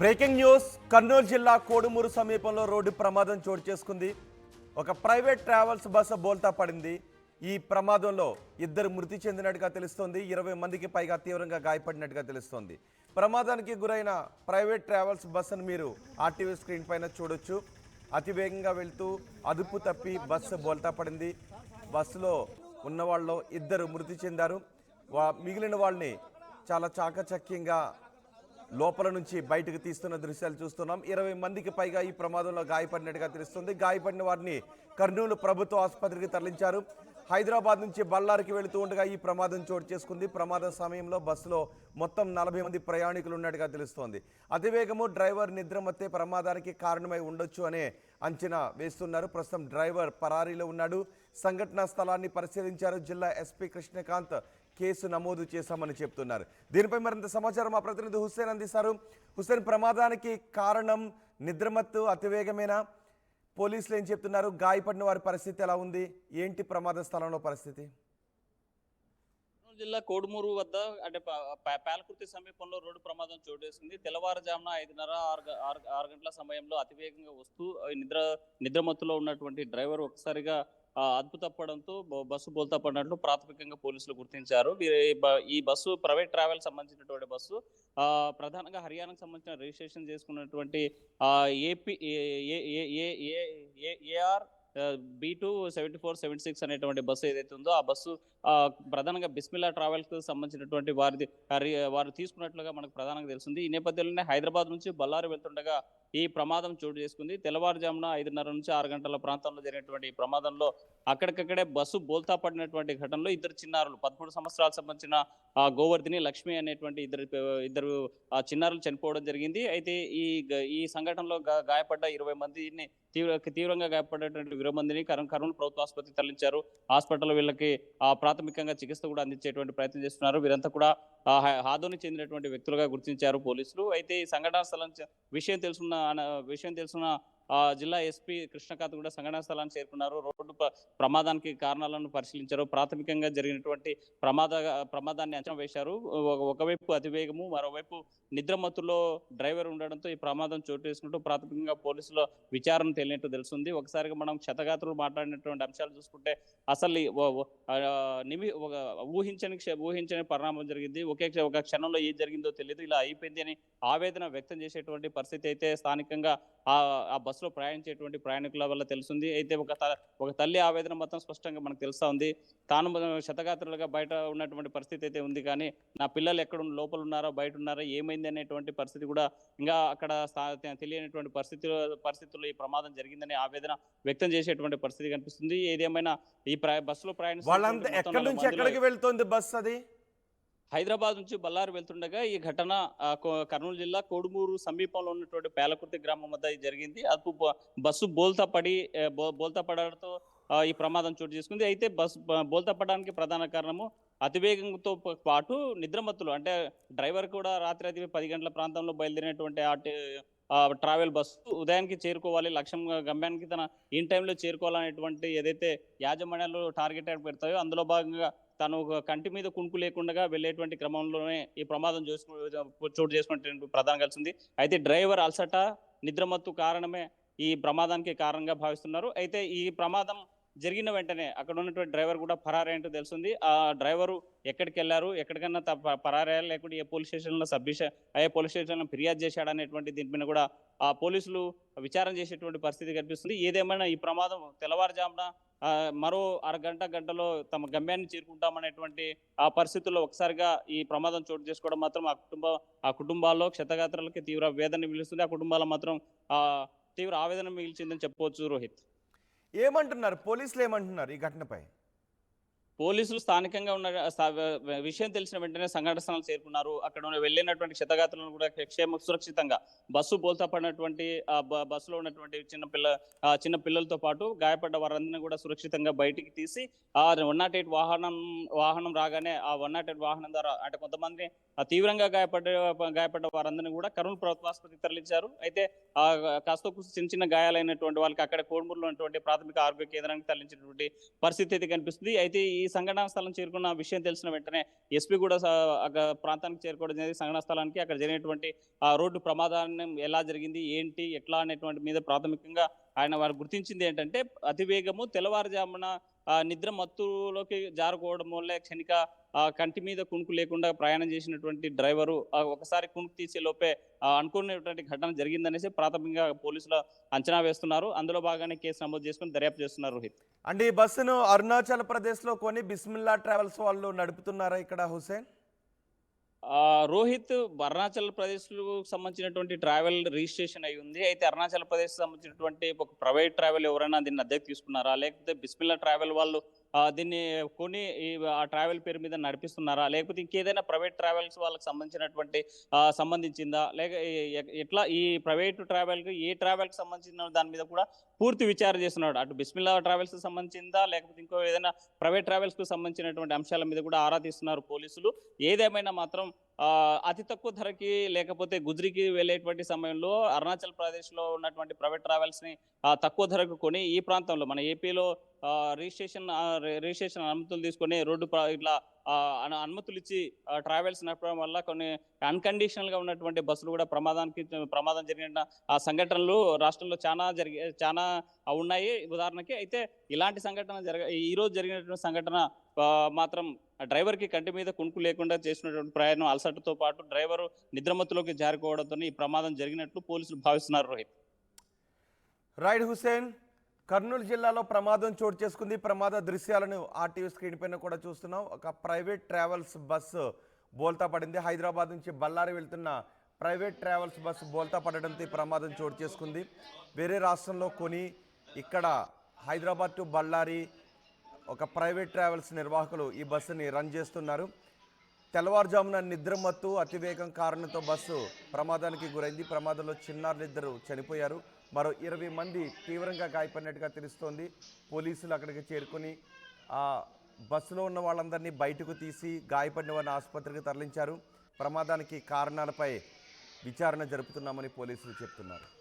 Breaking news Kurnool జిల్లా కోడుమూరు సమీపంలో road ప్రమాదం చోటు చేసుకుంది. ఒక ప్రైవేట్ ట్రావెల్స్ బస్సు బోల్తా పడింది. ఈ ప్రమాదంలో ఇద్దరు మృతి చెందినట్టుగా తెలుస్తోంది. ఇరవై మందికి పైగా తీవ్రంగా గాయపడినట్టుగా తెలుస్తోంది. ప్రమాదానికి గురైన ప్రైవేట్ ట్రావెల్స్ బస్సును మీరు ఆర్టీవీ స్క్రీన్ పైన చూడొచ్చు. అతి వేగంగా వెళ్తూ అదుపు తప్పి బస్సు బోల్తా పడింది. బస్సులో ఉన్న వాళ్ళు ఇద్దరు మృతి చెందారు. వా- మిగిలిన వాళ్ళని చాలా చాకచక్యంగా లోపల నుంచి బయటకు తీస్తున్న దృశ్యాలు చూస్తున్నాం. ఇరవై మందికి పైగా ఈ ప్రమాదంలో గాయపడినట్టుగా తెలుస్తుంది. గాయపడిన వారిని కర్నూలు ప్రభుత్వ ఆసుపత్రికి తరలించారు. హైదరాబాద్ నుంచి బళ్ళారికి వెళుతూ ఉండగా ఈ ప్రమాదం చోటు చేసుకుంది. ప్రమాద సమయంలో బస్సులో మొత్తం నలభై మంది ప్రయాణికులు ఉన్నట్టుగా తెలుస్తోంది. అతివేగము డ్రైవర్ నిద్రమత్తే ప్రమాదానికి కారణమై ఉండొచ్చు అనే అంచనా వేస్తున్నారు. ప్రస్తుతం డ్రైవర్ పరారీలో ఉన్నాడు. సంఘటనా స్థలాన్ని పరిశీలించారు జిల్లా ఎస్పీ కృష్ణకాంత్. కేసు నమోదు చేశామని చెప్తున్నారు. దీనిపై మరింత సమాచారం మా ప్రతినిధి హుస్సేన్ అందిస్తారు. హుస్సేన్ ప్రమాదానికి కారణం నిద్రమత్తు అతివేగమైన? పోలీసులు ఏం చెప్తున్నారు? గాయపడిన వారి పరిస్థితి ఎలా ఉంది? ఏంటి ప్రమాద స్థలంలో పరిస్థితి? జిల్లా కోడుమూరు వద్ద అంటే ప- పాలకుర్తి సమీపంలో రోడ్డు ప్రమాదం చోటు చేసుకుంది తెల్లవారుజామున ఐదున్నర ఆరు ఆరు ఆరు గంటల సమయంలో అతివేగంగా వస్తూ నిద్ర నిద్రమత్తులో ఉన్నటువంటి డ్రైవర్ ఒకసారిగా అదుపు తప్పడంతో బస్సు బోల్తా పడినట్లు ప్రాథమికంగా పోలీసులు గుర్తించారు. ఈ బస్సు ప్రైవేట్ ట్రావెల్ సంబంధించినటువంటి బస్సు. ఆ, ప్రధానంగా హర్యానాకు సంబంధించిన రిజిస్ట్రేషన్ చేసుకున్నటువంటి AP AR B two seventy four seventy six అనేటువంటి బస్సు ఏదైతే ఉందో ఆ బస్సు ఆ, ప్రధానంగా బిస్మిల్లా ట్రావెల్స్ సంబంధించినటువంటి వారిది వారి- వారు తీసుకున్నట్లుగా మనకు ప్రధానంగా తెలుస్తుంది. ఈ నేపథ్యంలోనే హైదరాబాద్ నుంచి బళ్ళారి వెళ్తుండగా ఈ ప్రమాదం చోటు చేసుకుంది. తెల్లవారుజామున ఐదున్నర నుంచి ఆరు గంటల ప్రాంతంలో జరిగినటువంటి ఈ ప్రమాదంలో అక్కడికక్కడే బస్సు బోల్తా పడినటువంటి ఘటనలో ఇద్దరు చిన్నారులు పదమూడు సంవత్సరాలకు సంబంధించిన ఆ, గోవర్ధిని లక్ష్మి అనేటువంటి ఇద్దరు ఇద్దరు ఆ, చిన్నారులు చనిపోవడం జరిగింది. అయితే ఈ ఈ సంఘటనలో గాయపడ్డ ఇరవై మందిని తీవ్ర తీవ్రంగా గాయపడేటువంటి ఇరవై మందిని కర్నూలు కర్నూలు ప్రభుత్వ ఆసుపత్రికి తరలించారు. హాస్పిటల్ వీళ్ళకి ఆ, ప్రాథమికంగా చికిత్స కూడా అందించేటువంటి ప్రయత్నం చేస్తున్నారు. వీరంతా కూడా ఆ, హాదోని చెందినటువంటి వ్యక్తులుగా గుర్తించారు పోలీసులు. అయితే ఈ సంఘటన స్థలం విషయం తెలుసున్న విషయం తెలుసున్న జిల్లా ఎస్పీ కృష్ణకాంత్ కూడా సంఘటనా స్థలాన్ని చేరుకున్నారు. రోడ్డు ప్రమాదానికి కారణాలను పరిశీలించారు. ప్రాథమికంగా జరిగినటువంటి ప్రమాద ప్రమాదాన్ని అంచనా వేశారు. ఒకవైపు అతివేగము మరోవైపు నిద్రమత్తులో డ్రైవర్ ఉండడంతో ఈ ప్రమాదం చోటు చేసుకుంటూ ప్రాథమికంగా పోలీసుల విచారణ తెలియనట్టు తెలుస్తుంది. ఒకసారిగా మనం క్షతగాత్రులు మాట్లాడినటువంటి అంశాలు చూసుకుంటే అసలు నిమి ఒక ఊహించని క్ష- ఊహించని పరిణామం జరిగింది. ఒకే ఒక క్షణంలో ఏం జరిగిందో తెలియదు ఇలా అయిపోయింది అని ఆవేదన వ్యక్తం చేసేటువంటి పరిస్థితి అయితే స్థానికంగా ఆ బస్సు బస్సులో ప్రయాణించేటువంటి ప్రయాణికుల వల్ల తెలుస్తుంది. అయితే ఒక త- ఒక తల్లి ఆవేదన మొత్తం స్పష్టంగా మనకు తెలుస్తా ఉంది. తాను శతగాత్రులుగా బయట ఉన్నటువంటి పరిస్థితి అయితే ఉంది కానీ నా పిల్లలు ఎక్కడ లోపల ఉన్నారో బయట ఉన్నారో ఏమైంది అనేటువంటి పరిస్థితి కూడా ఇంకా అక్కడ తెలియనటువంటి పరిస్థితిలో పరిస్థితుల్లో ఈ ప్రమాదం జరిగిందని ఆవేదన వ్యక్తం చేసేటువంటి పరిస్థితి కనిపిస్తుంది. ఏదేమైనా ఈ బస్సులో మొత్తం ఎక్కడి నుంచి ఎక్కడికి వెళ్తోంది బస్ అది? హైదరాబాద్ నుంచి బళ్ళారి వెళ్తుండగా ఈ ఘటన కర్నూలు జిల్లా కోడుమూరు సమీపంలో ఉన్నటువంటి పేలకుర్తి గ్రామం వద్ద జరిగింది. అదుపు బస్సు బోల్తా పడి బోల్తా పడడంతో ఈ ప్రమాదం చోటు చేసుకుంది. అయితే బస్సు బోల్తా పడడానికి ప్రధాన కారణము అతివేగంతో పాటు నిద్రమత్తులు. అంటే డ్రైవర్ కూడా రాత్రి అతి పది గంటల ప్రాంతంలో బయలుదేరినటువంటి ట్రావెల్ బస్సు ఉదయానికి చేరుకోవాలి. లక్ష్యం గమ్యానికి తన ఇన్ టైంలో చేరుకోవాలనేటువంటి ఏదైతే యాజమాన్యాలు టార్గెట్ పెడతాయో అందులో భాగంగా తను ఒక కంటి మీద కుణుకు లేకుండా వెళ్ళేటువంటి క్రమంలోనే ఈ ప్రమాదం చేసుకు చోటు చేసుకున్నటువంటి ప్రధానం కలిసింది. అయితే డ్రైవర్ అలసట నిద్రమత్తు కారణమే ఈ ప్రమాదానికి కారణంగా భావిస్తున్నారు. అయితే ఈ ప్రమాదం జరిగిన వెంటనే అక్కడ ఉన్నటువంటి డ్రైవర్ కూడా పరారేంటో తెలుస్తుంది. ఆ డ్రైవరు ఎక్కడికి వెళ్ళారు? ఎక్కడికన్నా త- లేకుండా ఏ పోలీస్ స్టేషన్లో సబ్మిషన్ ఏ పోలీస్ స్టేషన్లో ఫిర్యాదు చేశాడు అనేటువంటి దీనిపైన కూడా ఆ పోలీసులు విచారణ చేసేటువంటి పరిస్థితి కనిపిస్తుంది. ఏదేమైనా ఈ ప్రమాదం తెల్లవారుజామున మరో అరగంట గంటలో తమ గమ్యాన్ని చేరుకుంటామనేటువంటి ఆ పరిస్థితుల్లో ఒకసారిగా ఈ ప్రమాదం చోటు చేసుకోవడం మాత్రం ఆ కుటుంబ ఆ కుటుంబాల్లో క్షతగాత్రులకి తీవ్ర వేదన మిగులుస్తుంది. ఆ కుటుంబాల మాత్రం ఆ తీవ్ర ఆవేదన మిగిల్చిందని చెప్పవచ్చు రోహిత్. ఏమంటున్నారు? పోలీసులు ఏమంటున్నారు ఈ ఘటనపై? పోలీసులు స్థానికంగా ఉన్న స్థా- విషయం తెలిసిన వెంటనే సంఘటన స్థలం చేరుకున్నారు. అక్కడ వెళ్ళినటువంటి క్షతగాత్రులను కూడా క్షేమ సురక్షితంగా బస్సు బోల్తా పడినటువంటి బస్సులో ఉన్నటువంటి చిన్న పిల్ల ఆ చిన్న పిల్లలతో పాటు గాయపడ్డ వారందరినీ కూడా సురక్షితంగా బయటికి తీసి ఆ వన్ నాట్ ఎయిట్ వాహనం వాహనం రాగానే ఆ వన్ నాట్ ఎయిట్ వాహనం ద్వారా అంటే కొంతమంది తీవ్రంగా గాయపడ్డ గాయపడ్డ వారందరినీ కూడా కర్నూలు ప్రభుత్వ ఆసుపత్రికి తరలించారు. అయితే ఆ కాస్త చిన్న చిన్న గాయాలైనటువంటి వాళ్ళకి అక్కడ కోడుమూరులో ఉన్నటువంటి ప్రాథమిక ఆరోగ్య కేంద్రానికి తరలించినటువంటి పరిస్థితి అయితే కనిపిస్తుంది. అయితే ఈ సంఘటనా స్థలం చేరుకున్న విషయం తెలిసిన వెంటనే ఎస్పీ కూడా అక్కడ ప్రాంతానికి చేరుకోవడం జరిగింది. సంఘటనా స్థలానికి అక్కడ జరిగినటువంటి ఆ రోడ్డు ప్రమాదాన్ని ఎలా జరిగింది ఏంటి ఎట్లా అనేటువంటి మీద ప్రాథమికంగా ఆయన వారు గుర్తించింది ఏంటంటే అతివేగము తెల్లవారుజామున నిద్ర మత్తులోకి జారుకోవడం వల్లే క్షణిక కంటి మీద కుణుకు లేకుండా ప్రయాణం చేసినటువంటి డ్రైవరు ఒకసారి కుణుకు తీసే లోపే అనుకునేటువంటి అనుకున్నటువంటి ఘటన జరిగిందనేసి ప్రాథమికంగా పోలీసులు అంచనా వేస్తున్నారు. అందులో భాగానే కేసు నమోదు చేసుకుని దర్యాప్తు చేస్తున్నారు రోహిత్. అండి ఈ బస్సును అరుణాచల్ ప్రదేశ్లో కొని బిస్మిల్లా ట్రావెల్స్ వాళ్ళు నడుపుతున్నారా ఇక్కడ హుసేన్ రోహిత్ అరుణాచల్ ప్రదేశ్కు సంబంధించినటువంటి ట్రావెల్ రిజిస్ట్రేషన్ అయి ఉంది. అయితే అరుణాచల్ ప్రదేశ్ సంబంధించినటువంటి ఒక ప్రైవేట్ ట్రావెల్ ఎవరైనా దీన్ని అద్దెకు తీసుకున్నారా? లేకపోతే బిస్మిల్లా ట్రావెల్ వాళ్ళు దీన్ని కొని ఆ ట్రావెల్ పేరు మీద నడిపిస్తున్నారా? లేకపోతే ఇంకేదైనా ప్రైవేట్ ట్రావెల్స్ వాళ్ళకి సంబంధించినటువంటి సంబంధించిందా? లేక ఎట్లా ఈ ప్రైవేట్ ట్రావెల్కి ఏ ట్రావెల్కి సంబంధించిన దాని మీద కూడా పూర్తి విచారణ చేస్తున్నాడు. అటు బిస్మిల్లా ట్రావెల్స్కి సంబంధించిందా? లేకపోతే ఇంకో ఏదైనా ప్రైవేట్ ట్రావెల్స్కు సంబంధించినటువంటి అంశాల మీద కూడా ఆరా తీస్తున్నారు పోలీసులు. ఏదేమైనా మాత్రం అతి తక్కువ ధరకి లేకపోతే గుజ్రికి వెళ్ళేటువంటి సమయంలో అరుణాచల్ ప్రదేశ్లో ఉన్నటువంటి ప్రైవేట్ ట్రావెల్స్ని తక్కువ ధరకు కొని ఈ ప్రాంతంలో మన ఏపీలో రిజిస్ట్రేషన్ రిజిస్ట్రేషన్ అనుమతులు తీసుకొని రోడ్డు ఇట్లా అనుమతులు ఇచ్చి ట్రావెల్స్ నడపడం వల్ల కొన్ని అన్కండిషనల్గా ఉన్నటువంటి బస్సులు కూడా ప్రమాదానికి ప్రమాదం జరిగిన ఆ సంఘటనలు రాష్ట్రంలో చాలా జరిగి చాలా ఉన్నాయి. ఉదాహరణకి అయితే ఇలాంటి సంఘటన జరగ ఈరోజు జరిగినటువంటి సంఘటన మాత్రం డ్రైవర్కి కంటి మీద కుణుకు లేకుండా చేసినటువంటి ప్రయాణం అలసటతో పాటు డ్రైవరు నిద్రమత్తులోకి జారుకోవడంతో ఈ ప్రమాదం జరిగినట్లు పోలీసులు భావిస్తున్నారు రోహిత్. రైడ్ హుసేన్ కర్నూలు జిల్లాలో ప్రమాదం చోటు చేసుకుంది. ప్రమాద దృశ్యాలను ఆర్టీవీ స్క్రీన్ పైన కూడా చూస్తున్నాం. ఒక ప్రైవేట్ ట్రావెల్స్ బస్సు బోల్తా పడింది. హైదరాబాద్ నుంచి బళ్ళారి వెళ్తున్న ప్రైవేట్ ట్రావెల్స్ బస్సు బోల్తా పడడంతో ఈ ప్రమాదం చోటు చేసుకుంది. వేరే రాష్ట్రంలో కొని ఇక్కడ హైదరాబాద్ టు బళ్ళారి ఒక ప్రైవేట్ ట్రావెల్స్ నిర్వాహకులు ఈ బస్సుని రన్ చేస్తున్నారు. తెల్లవారుజామున నిద్రమత్తు అతివేగం కారణంతో బస్సు ప్రమాదానికి గురైంది. ప్రమాదంలో చిన్నారులిద్దరు చనిపోయారు. మరో ఇరవై మంది తీవ్రంగా గాయపడినట్టుగా తెలుస్తోంది. పోలీసులు అక్కడికి చేరుకొని ఆ బస్సులో ఉన్న వాళ్ళందరినీ బయటకు తీసి గాయపడిన వారిని ఆసుపత్రికి తరలించారు. ప్రమాదానికి కారణాలపై విచారణ జరుపుతున్నామని పోలీసులు చెప్తున్నారు.